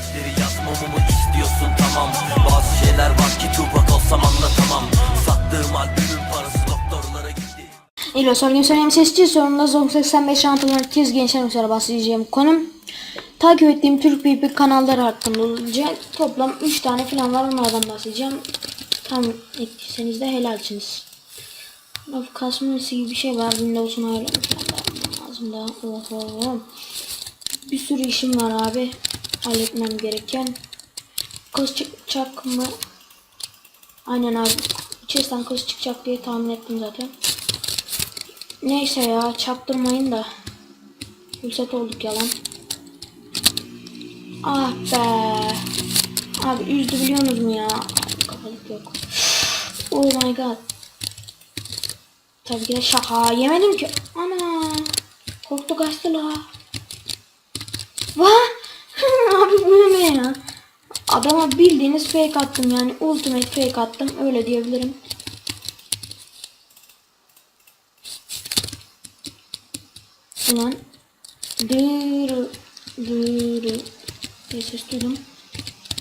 Gerçekleri yazmamı mı istiyorsun tamam Bazı şeyler var ki Tupac olsam anlatamam Sattığım albümün parası doktorlara gitti İlo sorgun söyleyeyim sesçi sorumda Zong 85 şantıları tiz gençler mesela bahsedeceğim konum. Takip ettiğim Türk BB kanalları hakkında olacak. Toplam 3 tane falan var onlardan bahsedeceğim. Tam ettiyseniz de helalsiniz. Of kasması gibi bir şey var. Windows'un ayarlamak lazım daha. Oho. Bir sürü işim var abi. Halletmem gereken. Kız çıkacak mı? Aynen abi. İçerisinden kız çıkacak diye tahmin ettim zaten. Neyse ya çaktırmayın da. Fırsat olduk yalan. Ah be. Abi üzdü biliyorsunuz mu ya? Kafalık yok. Oh my god. Tabii ki de şaka. Yemedim ki. Ana. Korktu kaçtı la. Vah. Abi bu ya? Adama bildiğiniz fake attım yani. Ultimate fake attım. Öyle diyebilirim. Ulan. Dırı. Dırı. diye ses duydum.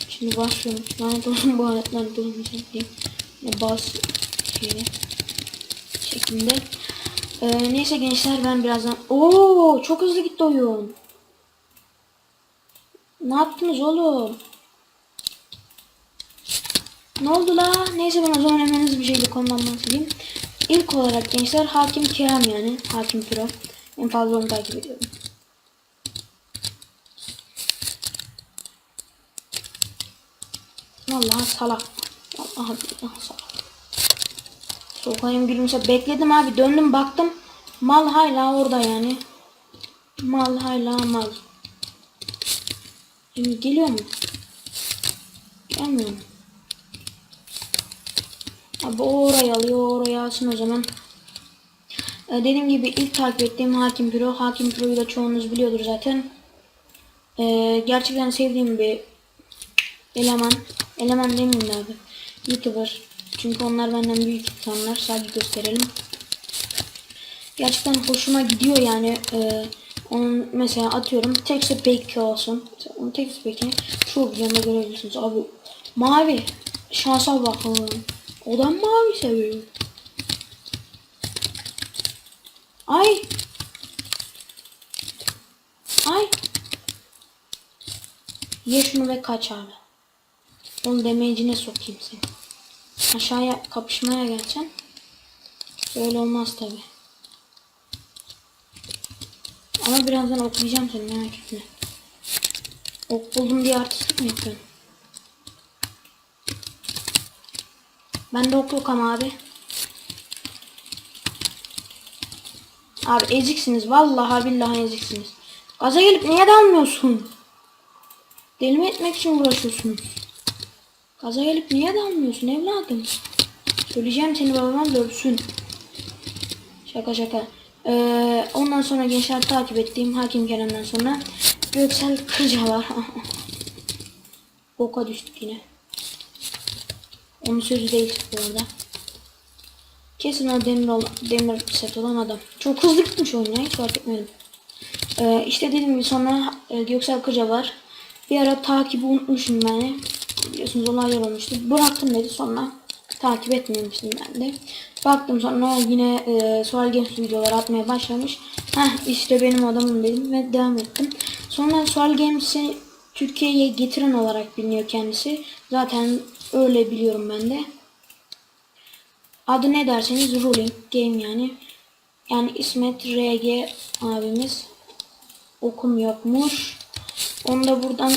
Şimdi başlıyorum. Lanet olsun bu aletler duymayacak diye. Bas şeyi şeklinde. Ee, neyse gençler ben birazdan... Oo çok hızlı gitti oyun. Ne yaptınız oğlum? Ne oldu la? Neyse ben o zaman hemen hızlı bir şekilde konudan bahsedeyim. İlk olarak gençler Hakim Kerem yani. Hakim Pro. En fazla onu takip ediyorum. Vallahi salak. Vallahi billahi salak. Sokayım gülümse bekledim abi döndüm baktım. Mal hala orada yani. Mal hala mal. Şimdi geliyor mu? Gelmiyor mu? Abi o orayı alıyor orayı alsın o zaman. Ee, dediğim gibi ilk takip ettiğim Hakim Pro. Hakim Pro'yu da çoğunuz biliyordur zaten. Ee, gerçekten sevdiğim bir eleman. Eleman demeyeyim de abi. YouTuber. Çünkü onlar benden büyük insanlar. Sadece gösterelim. Gerçekten hoşuma gidiyor yani. Ee, onun mesela atıyorum texture pack olsun. Onun texture pack'ini şu videomda görebilirsiniz. Abi mavi. Şansa bakın. Odan mavi seviyor. Ay. Ay. Ye ve kaç abi. Onun damage'ine sokayım seni. Aşağıya kapışmaya geleceğim. Böyle olmaz tabi. Ama birazdan okuyacağım seni merak etme. Ok buldum diye artistlik mi yapıyorsun? Ben de ok yok ama abi. Abi eziksiniz. Vallahi billahi eziksiniz. Gaza gelip niye dalmıyorsun? Deli mi etmek için uğraşıyorsunuz? Gaza gelip niye dalmıyorsun evladım? Söyleyeceğim seni babama dövsün. Şaka şaka. Ee, ondan sonra gençler takip ettiğim Hakim Kerem'den sonra Göksel Kırca var. Boka düştük yine. Onun sözü değil bu arada. Kesin o demir, ol, demir set olan adam. Çok hızlı gitmiş oyun ya hiç fark etmedim. Ee, işte dediğim gibi sonra e, Göksel Kırca var. Bir ara takibi unutmuşum yani. Biliyorsunuz olaylar olmuştu. Bıraktım dedi sonra takip etmemiştim ben de. Baktım sonra yine e, Sual Games videolar atmaya başlamış. Heh işte benim adamım dedim ve devam ettim. Sonra Sual Games'i Türkiye'ye getiren olarak biliniyor kendisi. Zaten öyle biliyorum ben de. Adı ne derseniz Ruling Game yani. Yani İsmet RG abimiz okum yokmuş. Onu da buradan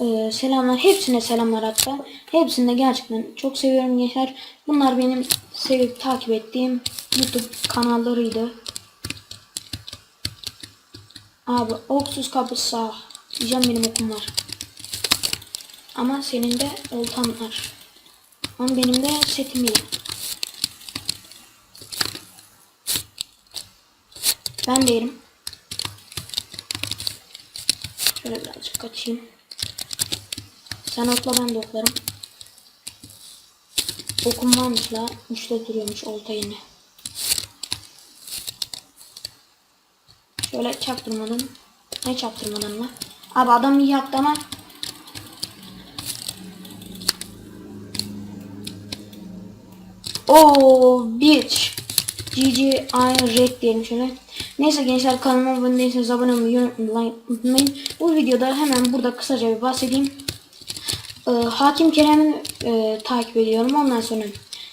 e, selamlar. Hepsine selamlar hatta. Hepsini de gerçekten çok seviyorum gençler. Bunlar benim sevip takip ettiğim YouTube kanallarıydı. Abi oksuz kapısı sağ. Diyeceğim benim okum var. Ama senin de oltan var. Ama benim de setim iyi. Ben değilim. Şöyle birazcık kaçayım. Sen atla ben de oklarım. Okum varmış la. Uçta duruyormuş olta yine. Şöyle çaktırmadan. Ne çaktırmadan la? Abi adam iyi yaptı ama. Oh bitch. GG Iron Red diyelim şöyle. Neyse gençler kanalıma abone değilseniz abone olmayı unutmayın. Bu videoda hemen burada kısaca bir bahsedeyim. Ee, Hakim Kerem'i e, takip ediyorum. Ondan sonra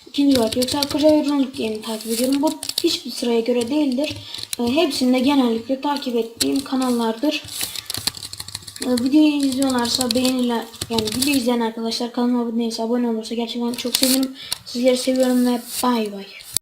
ikinci olarak Yüksel Koca ve takip ediyorum. Bu hiçbir sıraya göre değildir. Ee, hepsinde genellikle takip ettiğim kanallardır. Ee, videoyu izliyorlarsa beğeniler yani video izleyen arkadaşlar kanalıma abone değilse abone olursa gerçekten çok sevinirim. Sizleri seviyorum ve bay bay.